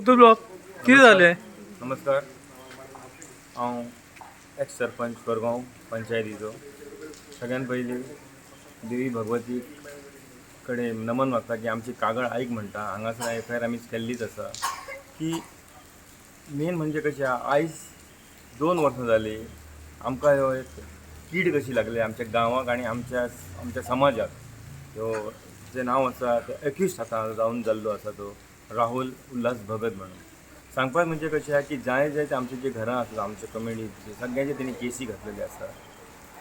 अब्दुल बाब कितें जालें नमस्कार. हांव एक्स सरपंच कोरगांव पंचायतीचो. सगळ्यान पयलीं देवी भगवती कडेन नमन मागता की आमची कागळ आयक म्हणटा हांगासर एफ आय आर आमी केल्लीच आसा. की मेन म्हणजे कशें आहा, आयज दोन वर्सां जालीं आमकां ह्यो एक कीड कशी लागली आमच्या गांवाक आनी आमच्या आमच्या समाजाक. ह्यो जें नांव आसा तें एक्युस्ट आसा जावन जाल्लो आसा तो. राहुल उल्हास भगत म्हणून. सांगपाक म्हणजे कशें आहा की जाय जाय आमचे जे घरां आसात आमचे कम्युनिटीचे सगळ्यांचे तेणी केसी घातलेले आसा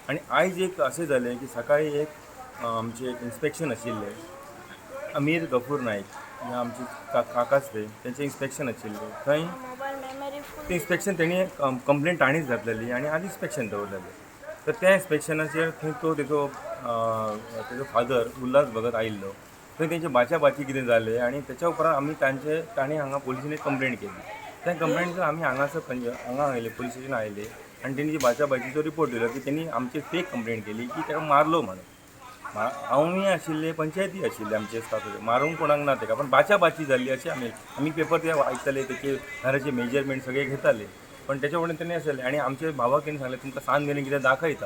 आनी आयज एक अशें जालें की सकाळी एक आमचें आमचे एक इन्स्पेक्शन आशिल्लें अमीर गफूर नायक हे आमचे का काकाच ते तेंचें इन्स्पेक्शन आशिल्लें थंय तें इन्स्पेक्शन तेणी कंप्लेंट ताणीच घातलेली आनी आनी इन्स्पेक्शन दवरलेलें. तर त्या इन्स्पेक्शनाचेर थंय तो तेजो तेजो फादर उल्हास भगत आयिल्लो थंय तेंचे बाच्या बाची कितें जालें आनी तेच्या उपरांत आमी तांचे ताणें हांगा पुलिसेन एक कंप्लेंट केली. त्या कंप्लेंटीचेर आमी हांगासर हांगा आयले पुलीस स्टेशन आयले आनी तेणी जी बाच्या बाचीचो रिपोर्ट दिलो की तेणी आमची फेक कंप्लेंट केली की ताका मारलो म्हणून. हांवूय आशिल्ले पंचायती आशिल्ले आमचे स्टाफाचे मारूंक कोणाक ना ताका पण बाच्या बाची जाल्ली अशें आमी आमी पेपर ते आयकताले तेचे घराचे मेजरमेंट सगळे घेताले. पण त्याच्या फुडें तेणी आसले आनी आमचे भावाक तेणी सांगलें तुमकां सांज घेवन कितें दाखयता.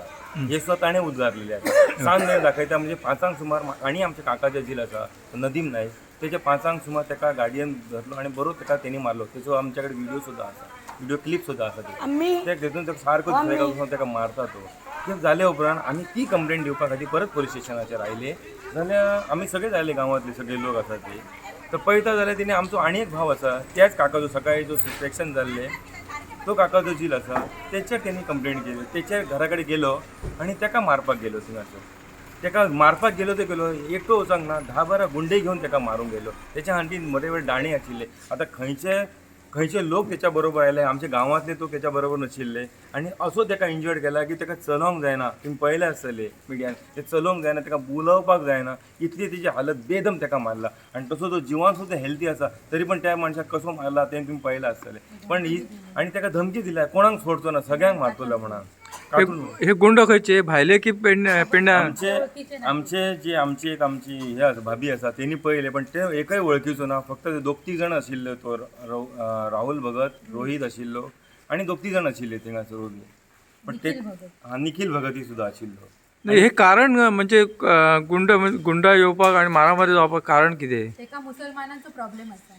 हे सुद्दां ताणें उद्गारलेले आसा सांज घेवन दाखयता म्हणजे पांचांक सुमार आनी आमच्या काकाचे झील आसा नदीम नायक तेच्या पांचांक सुमार ताका गाडयेन धरलो आनी बरो ताका तेणी मारलो. तेचो आमच्या कडेन व्हिडिओ सुद्दां आसा व्हिडिओ क्लिप सुद्दां आसा ते ते तेतून ताका सारको दुसऱ्या ताका मारता तो. ते जाले उपरांत आमी ती कंप्लेंट दिवपा खातीर परत पोलीस स्टेशनाचेर आयले. जाल्यार आमी सगळेच आयले गांवांतले सगळे लोक आसा ते तर पळयता जाल्यार तेणी आमचो आनी एक भाव आसा त्याच काकाचो सकाळी जो सिलेक्शन जाल्ले तो काकाचो जील आसा तेचेर तेणी कंप्लेंट केली. तेच्या घरा कडेन गेलो आनी ताका मारपाक गेलो थिंगासर ताका मारपाक गेलो ते गेलो एकटो वचोंक ना धा बारा गुंडे घेवन ताका मारूंक गेलो. तेच्या हातीन मोठे वेळ दाणे आशिल्ले. आतां खंयचे खंयचे लोक त्याच्या बरोबर आयले आमच्या गांवांतले तो त्याच्या बरोबर नाशिल्ले. आनी असो ताका इंजर्ड केला की ताका चलोवंक जायना. तुमी पळयले आसतले मिडियान ते चलोवंक जायना ताका उलोवपाक जायना. इतली तेजी हालत बेदम ताका मारला. आनी तसो तो जिवान सुद्दां हेल्दी आसा तरी पण त्या मनशाक कसो मारला तें तुमी पळयलां आसतलें पण ही आनी ताका धमकी दिल्या कोणाक सोडचो ना सगळ्यांक मारतलो म्हणून. हे गुंड खंयचे भायले की पेडण्या पेडण्या आमचे आमचे जे आमची एक आमची हे आसा भाभी आसा तेणी पळयले पण ते एकय वळखीचो ना. फक्त ते दोग तीग जाण आशिल्ले तो राहुल भगत रोहीत आशिल्लो आनी दोग तीग जाण आशिल्ले थिंगासर उरले पण ते हा निखिल भगती सुद्दां आशिल्लो. नाही, हे कारण म्हणजे अं, गुंड गुंडा येवपाक आणि मारामारी जावपाक कारण कितें तेका मुसलमानांचो प्रॉब्लेम आसा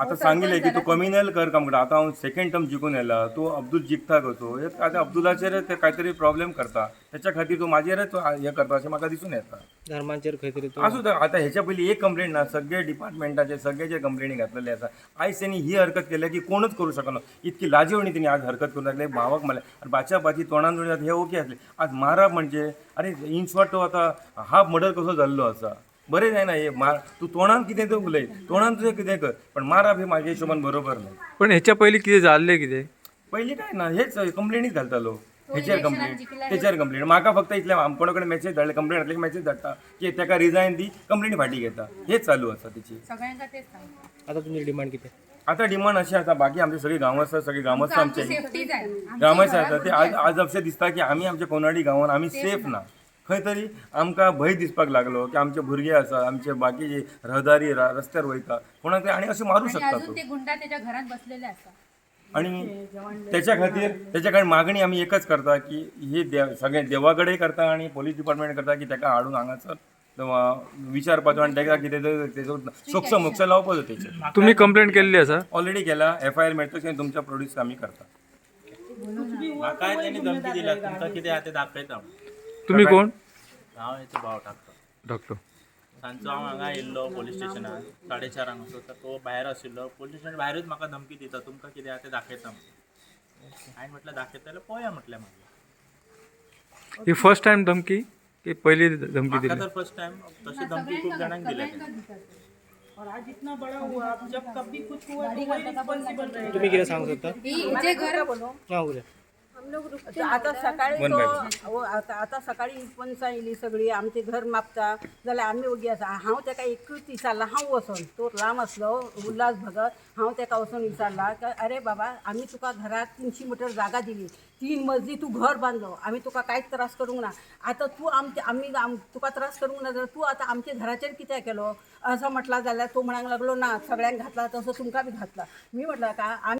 आता सांगितले की तू कम्युनल कर काम. करता आता हांव सेकंड टर्म जिखून येला तो अब्दुल जिखता कसो हे आता अब्दुलाचेर ते काहीतरी प्रॉब्लेम करता. त्याच्या खातीर तो म्हाजेरच हे करता अशें म्हाका दिसून येता धर्मांचेर खंय तरी तो असू तर आता ह्याच्या पयलीं एक कंप्लेंट ना सगळे डिपार्टमेंटाचे सगळे जे कंप्लेनी घातलेले आसा आयज त्यांनी ही हरकत केल्या की कोणच करू शकना इतकी लाजीवणी त्यांनी आज हरकत करून लागले. भावाक म्हणले आणि बाच्या बाची तोंडान जोडी हे ओके असले. आज मारप म्हणजे अरे इन शॉर्ट तो आता हा मर्डर कसो जाल्लो आसा बरें जायना हे मार तू तोंडान कितें तर उलय तोंडान तुझें कितें कर पण मारप हे म्हाज्या हिशोबान बरोबर नाही. पण ह्याच्या पयलीं कितें जाल्लें कितें? पयलीं काय ना हेच कंप्लेनीच घालतालो हेचेर कंप्लेंट तेचेर कंप्लेंट म्हाका फक्त इतलें कोणा कडेन मेसेज धाडले कंप्लेंट घातली मेसेज धाडटा की ताका रिजायन दी कंप्लेंट फाटी घेता. हेच चालू आसा तेची आता तुमची डिमांड किती? आता डिमांड अशी आसा बाकी आमचे सगळे गांवस्थ सगळे गांवस्थ आमचे. गांवस्थ आसा ते आज आज अशें दिसता की आमी आमच्या कोनाडी गांवांत आमी सेफ ना. खंय तरी आमकां भंय दिसपाक लागलो की आमचे भुरगे आसा आमचे बाकी जे रहदारी रा- रस्त्यार वयता कोणाक तरी आनी अशें मारू आणि शकता अजून तो? ते गुंडा त्याच्या घरात बसलेले असतात. आणि त्याच्या खातीर त्याच्या खातीर मागणी आमी एकच करता की ही देव सगळे देवा कडेन करता आणि पोलीस डिपार्टमेंट करता की ताका हाडून हांगासर तो विचारपाचो आनी ताका कितें तर तेजो सोक्ष मोक्ष लावपाचो तेचेर तुम्ही कंप्लेंट केल्ली आसा? ऑलरेडी केला एफ आय आर मेळटशें तुमच्या प्रोड्यूस आमी करता. म्हाका त्यांनी धमकी दिल्या तुमकां कितें आहा तें दाखयता. तुम्ही कोण? हांव हेचो भाव टाकता. डॉक्टर सांजचो हांव हांगा येयल्लो पोलीस स्टेशनार साडे चारांक असो तर तो भायर आशिल्लो पोलीस स्टेशन भायरूच म्हाका धमकी दिता. तुमकां कितें आहा तें दाखयता म्हणून हांवें म्हटलें दाखयता जाल्यार पळोवया म्हटलें मागीर ही फर्स्ट टाइम धमकी की पहिली धमकी म्हाका दिली? तर फर्स्ट टायम तशी धमकी खूब जाणांक दिल्या तेणी. तुम्ही कितें सांगू शकता? ही जे घर हा आता सकाळी तो अहो, आता आता सकाळी पंचा येयली सगळी आमचे घर मापता. जाल्यार आमी ओगी आसा हांव ताका एकूच विचारला हांव वचोन तो लांब आसलो उल्हास भगत हांव ताका वचोन विचारला की अरे बाबा आमी तुका घरात तिनशी मिटर जागा दिली. तीन मजली तूं घर बांदलो आमी तुका कांयच त्रास करूंक ना. आतां तूं आमचे आमी आम- तुका त्रास करूंक ना जाल्यार तूं आतां आमच्या घराचेर कित्याक केलो? असं म्हटला जाल्यार तो म्हणांक लागलो ना सगळ्यांक घातला तसो तुमकां बी घातला. मी म्हटलं का आमी